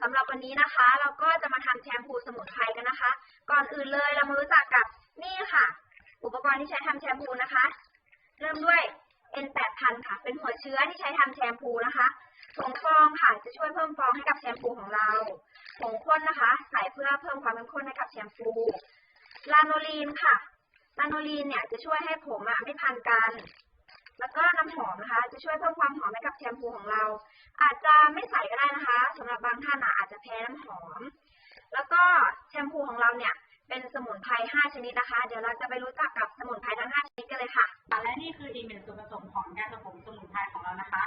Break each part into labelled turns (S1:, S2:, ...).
S1: สำ
S2: หรับวันนี้นะคะ เราก็จะมาทำแชมพูสมุนไพรกันนะคะ ก่อนอื่นเลยเรามารู้จักกับนี่ค่ะ อุปกรณ์ที่ใช้ทำแชมพูนะคะ เริ่มด้วย N8000 ค่ะ เป็นหัวเชื้อที่ใช้ทำแชมพูนะคะผงฟองค่ะจะช่วยเพิ่มฟองให้กับแชมพูของเราผงข้นนะคะ ใส่เพื่อเพิ่มความเข้มข้นให้กับแชมพูลาโนลีนค่ะลาโนลีนเนี่ยจะช่วยให้ผมอะไม่พันกัน แล้วก็น้ำหอมนะคะ จะช่วยเพิ่มความหอมให้กับแชมพูของ สำหรับบางท่านอะอาจจะแพ้น้ำหอม แล้วก็แชมพูของเราเนี่ยเป็นสมุนไพร 5 ชนิดนะคะ เดี๋ยวเราจะไปรู้จักกับสมุนไพรทั้ง 5 ชนิดกันเลยค่ะ
S3: และนี่คืออีกหนึ่งส่วนผสมของยาสระผมสมุนไพรของเรานะคะ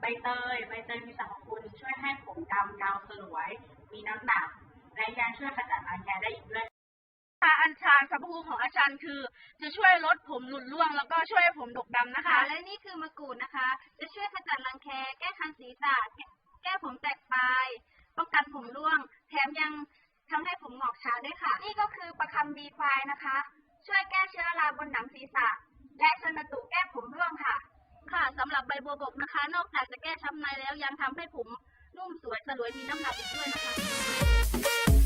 S3: ใบเตยใบเตยมีสรรพคุณช่วยให้ผมดำเงาสลวย มีน้ำหนัก และยังช่วยขจัดรังแคได้อีกด้วย
S4: ค่ะอัญชันสรรพคุณของอัญชันคือ จะช่วยลดผมหลุดร่วง แล้วก็ช่วยให้ผมดกดำนะคะ
S2: และนี่คือมะกรูดนะคะ จะช่วยขจัดรังแค แก้คันศีรษะแก้ผมแตกปลาย ป้องกันผมร่วง แถมยังทำให้ผมหงอกช้าด้วยค่ะ นี่ก็คือประคำบีไฟนะคะ ช่วยแก้เชื้อราบนหนังศีรษะ และชนตุแก้ผมร่วงค่ะ
S4: ค่ะสำหรับใบบัวบกนะคะ นอกจากจะแก้ช้ำในแล้วยังทำให้ผมนุ่มสวยสลวยมีน้ำหนักอีกด้วยนะคะ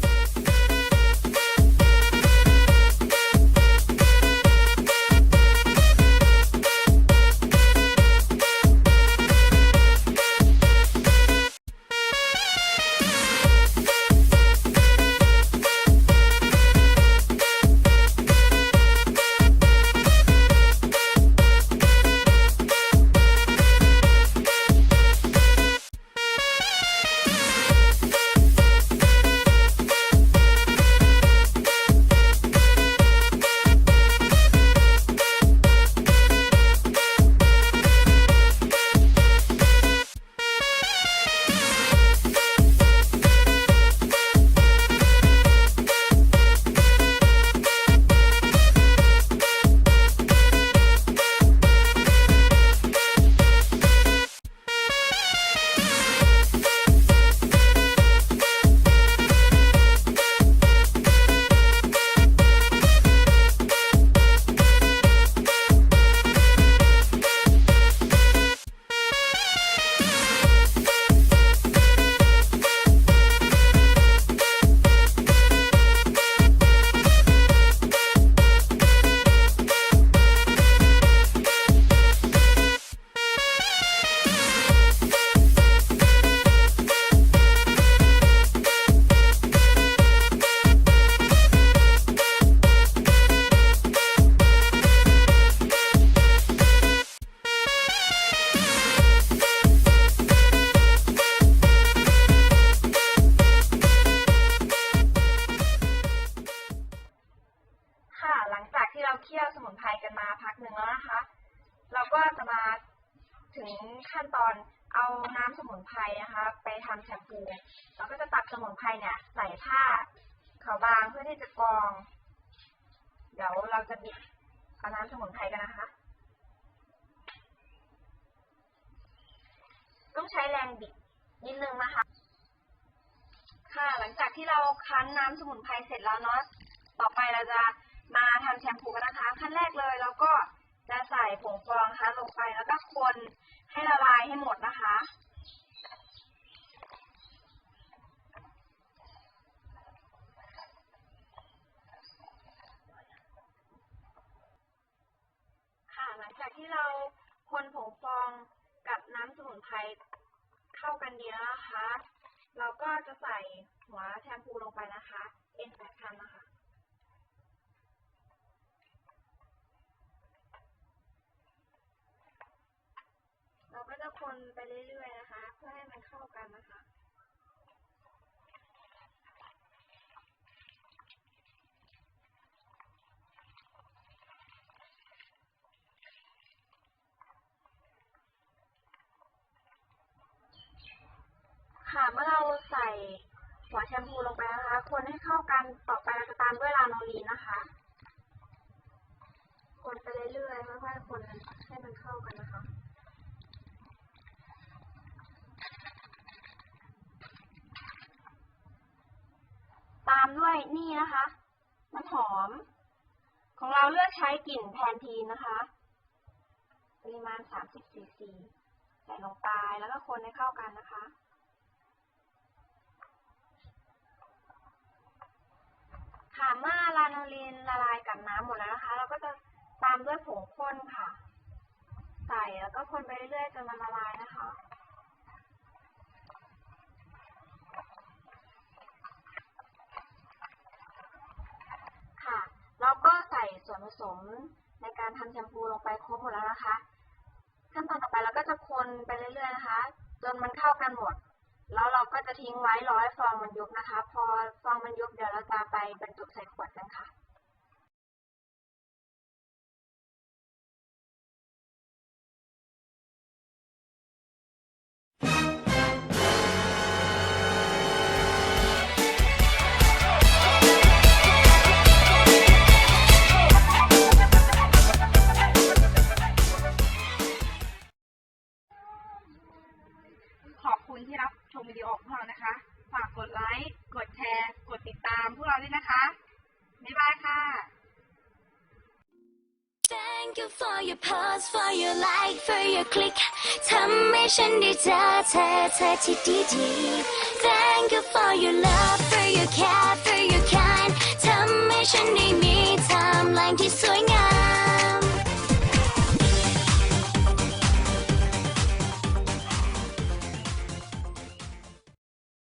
S2: ถึงขั้นตอนเอาน้ำสมุนไพรนะคะ ไปทำแชมพูเราก็จะตักสมุนไพรเนี่ยใส่ผ้าขาวบางเพื่อที่จะกรอง เดี๋ยวเราจะบิดเอาน้ำสมุนไพรกันนะคะ ต้องใช้แรงบิดนิดนึงนะคะ ค่ะหลังจากที่เราคั้นน้ำสมุนไพรเสร็จแล้วเนาะต่อไปเราจะ คนให้ละลายให้หมดนะคะ ค่ะหลังจากที่เราคนผงฟองกับน้ำสมุนไพรเข้ากันดีแล้วนะคะ เราก็จะใส่หัวแชมพูลงไปนะคะ คนไปเรื่อยๆนะคะ เพื่อให้มันเข้ากันนะคะค่ะเมื่อเราใส่หัวแชมพูลงไปนะคะ คนให้เข้ากันต่อไปเราจะตามด้วยลาโนลีนนะคะ คนไปเรื่อยๆค่อยๆคนให้มันเข้ากันนะคะ ด้วยนี่นะคะน้ำหอม ของเราเลือกใช้กลิ่นแพนทีนนะคะ ปริมาณ 30ซีซีใส่ลงไปแล้วก็คนให้เข้ากันนะคะค่ะเมื่อลาโนลีนละลายกับน้ำหมดแล้วนะคะ เราก็จะตามด้วยผงข้นค่ะ ใส่แล้วก็คนไปเรื่อยๆจนมันละลายนะคะ เราก็ใส่ส่ วนผสมในการทำแชมพูลงไปครบหมดแล้วนะคะ ขั้นตอนต่อไปเราก็จะคนไปเรื่อยๆนะคะ จนมันเข้ากันหมด แล้วเราก็จะทิ้งไว้รอให้ฟองมันยุบนะคะ พอฟองมันยุบเดี๋ยวเราจะไปบรรจุใส่ขวดกันค่ะ
S3: บ๊ายบายค่ะ
S5: Thank you for your post for your like for your click ทำให้ฉันได้เจอเธอเธอที่ดีดีๆ Thank you for your love for your care